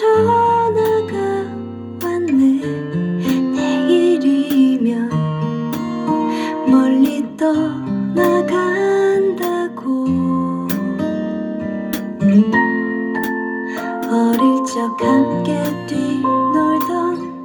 전화가 왔네. 내일이면 멀리 떠나간다고. 어릴 적 함께 뛰놀던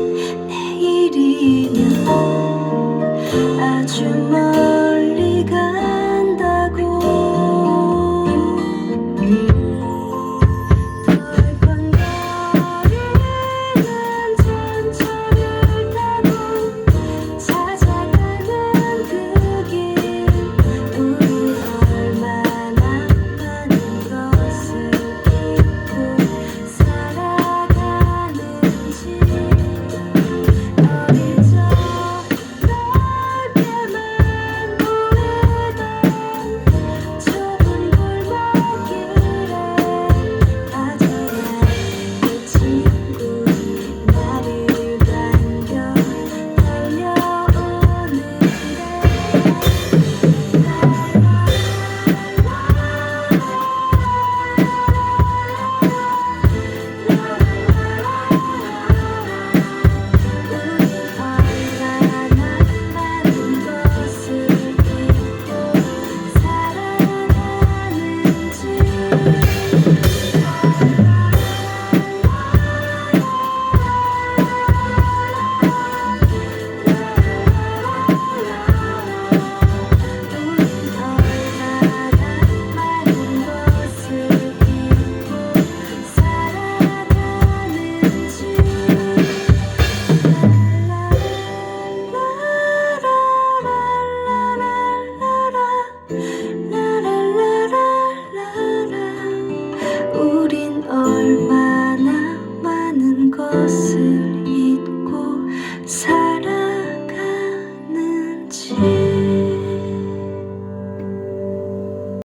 아니냐 아주 멀